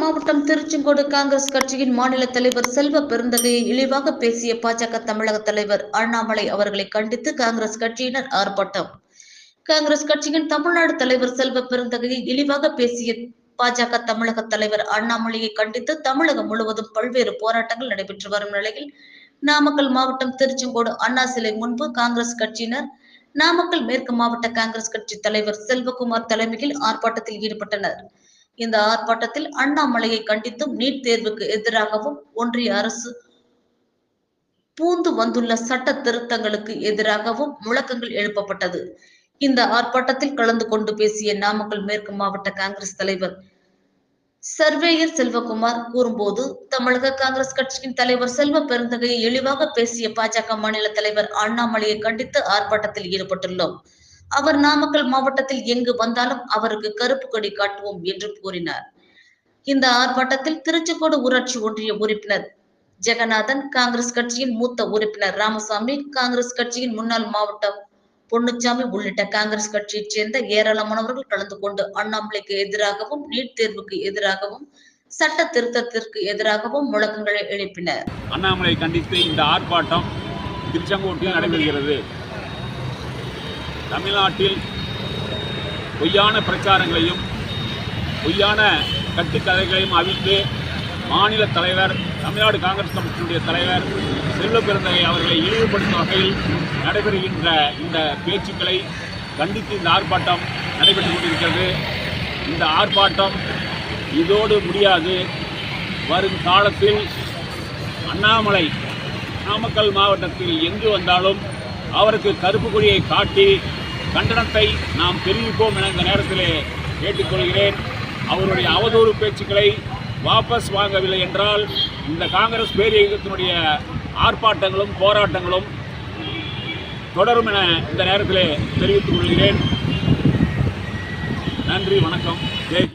மாவட்டம் திருச்செங்கோடு காங்கிரஸ் கட்சியின் மாநில தலைவர் செல்வ பெருந்தகையை இழிவாக பேசிய பாஜக தமிழக தலைவர் அண்ணாமலை அவர்களை கண்டித்து காங்கிரஸ் கட்சியினர் ஆர்ப்பாட்டம். காங்கிரஸ் கட்சியின் தமிழ்நாடு தலைவர் செல்வ பெருந்தகையை இழிவாக பேசிய பாஜக தமிழக தலைவர் அண்ணாமலையை கண்டித்து தமிழகம் முழுவதும் பல்வேறு போராட்டங்கள் நடைபெற்று வரும் நிலையில் நாமக்கல் மாவட்டம் திருச்செங்கோடு அண்ணா சிலை முன்பு காங்கிரஸ் கட்சியினர் நாமக்கல் மேற்கு மாவட்ட காங்கிரஸ் கட்சி தலைவர் செல்வகுமார் தலைமையில் ஆர்ப்பாட்டத்தில் ஈடுபட்டனர். இந்த ஆர்ப்பாட்டத்தில் அண்ணாமலையை கண்டித்தும் நீட் தேர்வுக்கு எதிராகவும் ஒன்றிய அரசு பூந்து வந்துள்ள சட்ட திருத்தங்களுக்கு எதிராகவும் முழக்கங்கள் எழுப்பப்பட்டது. இந்த ஆர்ப்பாட்டத்தில் கலந்து கொண்டு பேசிய நாமக்கல் மேற்கு மாவட்ட காங்கிரஸ் தலைவர் சர்வேயர் செல்வகுமார் கூறும்போது தமிழக காங்கிரஸ் கட்சியின் தலைவர் செல்வ பெருந்தகையை இழிவாக பேசிய பாஜக மாநில தலைவர் அண்ணாமலையை கண்டித்து ஆர்ப்பாட்டத்தில் ஈடுபட்டுள்ளோம். அவர் நாமக்கல் மாவட்டத்தில் எங்கு வந்தாலும் அவருக்கு கருப்பு கொடி காட்டுவோம் என்று கூறினார். இந்த ஆர்ப்பாட்டத்தில் திருச்சிக்கோடு ஊராட்சி ஒன்றிய உறுப்பினர் ஜெகநாதன் காங்கிரஸ் கட்சியின் மூத்த உறுப்பினர் ராமசாமி காங்கிரஸ் கட்சியின் முன்னாள் மாவட்ட பொன்னுச்சாமி உள்ளிட்ட காங்கிரஸ் கட்சியைச் சேர்ந்த ஏராளமானவர்கள் கலந்து கொண்டு அண்ணாமலைக்கு எதிராகவும் நீட் தேர்வுக்கு எதிராகவும் சட்ட திருத்தத்திற்கு எதிராகவும் முழக்கங்களை எழுப்பினர். அண்ணாமலை கண்டித்து இந்த ஆர்ப்பாட்டம் திருச்செங்கோட்டில் நடைபெறுகிறது. தமிழ்நாட்டில் பொய்யான பிரச்சாரங்களையும் பொய்யான கட்டுக்கதைகளையும் அவிழ்த்து மாநில தலைவர் தமிழ்நாடு காங்கிரஸ் கமிட்டியினுடைய தலைவர் செல்வ பெருந்தகை அவர்களை இழிவுபடுத்தும் வகையில் நடைபெறுகின்ற இந்த பேச்சுக்களை கண்டித்து இந்த ஆர்ப்பாட்டம் நடைபெற்று கொண்டிருக்கிறது. இந்த ஆர்ப்பாட்டம் இதோடு முடியாது. வரும் காலத்தில் அண்ணாமலை நாமக்கல் மாவட்டத்தில் எங்கு வந்தாலும் அவருக்கு கருப்பு கொடியை காட்டி கண்டனத்தை நாம் தெரிவிப்போம் என இந்த நேரத்திலே கேட்டுக்கொள்கிறேன். அவருடைய அவதூறு பேச்சுக்களை வாபஸ் வாங்கவில்லை என்றால் இந்த காங்கிரஸ் பேரியக்கத்தினுடைய ஆர்ப்பாட்டங்களும் போராட்டங்களும் தொடரும் என இந்த நேரத்தில் தெரிவித்துக் கொள்கிறேன். நன்றி வணக்கம். ஜெய்